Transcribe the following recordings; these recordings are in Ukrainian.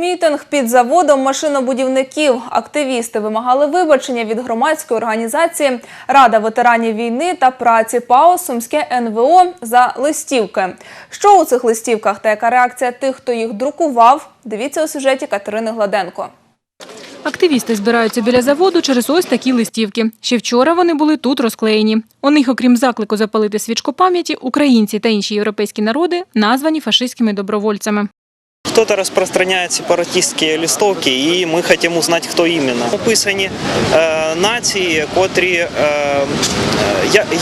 Мітинг під заводом машинобудівників. Активісти вимагали вибачення від громадської організації Рада ветеранів війни та праці ПАО Сумське НВО за листівки. Що у цих листівках та яка реакція тих, хто їх друкував? Дивіться у сюжеті Катерини Гладенко. Активісти збираються біля заводу через ось такі листівки. Ще вчора вони були тут розклеєні. У них, окрім заклику запалити свічку пам'яті, українці та інші європейські народи названі фашистськими добровольцями. Кто-то распространяет сепаратистські листовки, і ми хочемо узнати, хто іменно. Описані е, нації, котрі е,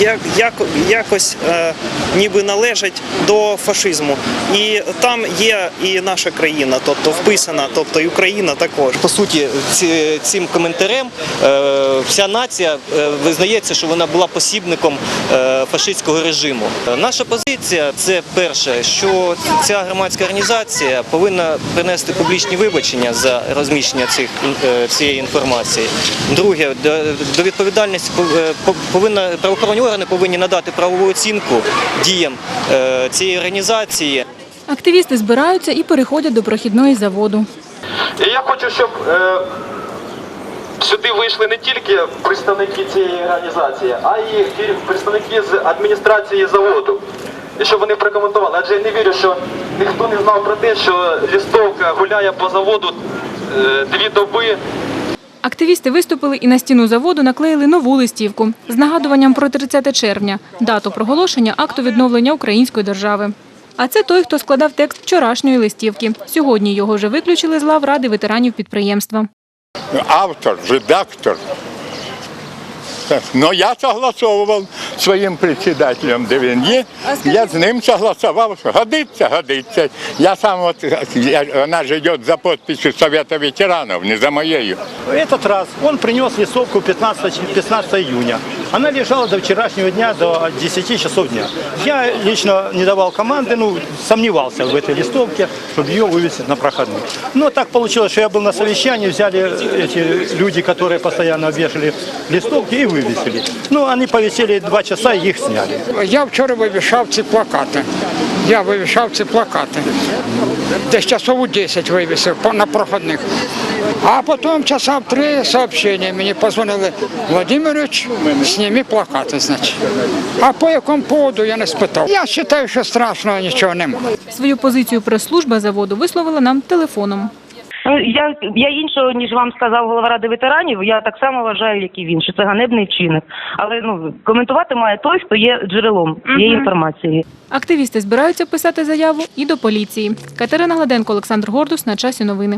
я- як, якось е, ніби належать до фашизму. І там є і наша країна, тобто вписана, тобто і Україна також. По суті, ці- цим коментарем е, вся нація е, визнається, що вона була посібником е, фашистського режиму. Наша позиція це перше, що ця громадська організація повинна принести публічні вибачення за розміщення цих е, цієї інформації. Друге, до, відповідальності пов- е, пов- повинна правоохоронні органи повинні надати правову оцінку діям е, цієї організації. Активісти збираються і переходять до прохідної заводу. І я хочу, щоб е, сюди вийшли не тільки представники цієї організації, а й представники з адміністрації заводу. І щоб вони прокоментували. Адже я не вірю, що ніхто не знав про те, що лістовка гуляє по заводу е, дві доби. Активісти виступили і на стіну заводу наклеїли нову листівку з нагадуванням про 30 червня, дату проголошення акту відновлення української держави. А це той, хто складав текст вчорашньої листівки. Сьогодні його вже виключили з лав ради ветеранів підприємства. автор, редактор. Но я согласовував своїм председателем, де він є. Я з ним согласував, що годиться, годиться. Я сам от, я, вона ж йде за підписю Совета ветеранів, не за моєю. В этот раз он принес листовку 15, 15 июня. Она лежала до вчерашнего дня, до 10 часов дня. Я лично не давал команды, ну, сомневался в этой листовке, чтобы ее вывесить на проходную. Но так получилось, что я был на совещании, взяли эти люди, которые постоянно вешали листовки и вывесили. Ну, они повисели два часа и их сняли. Я вчора вивішав ці плакати. Я вивішав ці плакати. Десь часову у 10 вивісив на проходних. А потім часа в три сообщення мені позвонили. Владимирович, зніми плакати, значить. А по якому поводу я не спитав. Я вважаю, що страшного нічого немає. Свою позицію прес-служба заводу висловила нам телефоном. Ну, Я, я іншого, ніж вам сказав голова ради ветеранів, я так само вважаю, як і він, що це ганебний вчинок. Але ну коментувати має той, хто є джерелом цієї інформації. Активісти збираються писати заяву і до поліції. Катерина Гладенко, Олександр Гордус. На часі новини.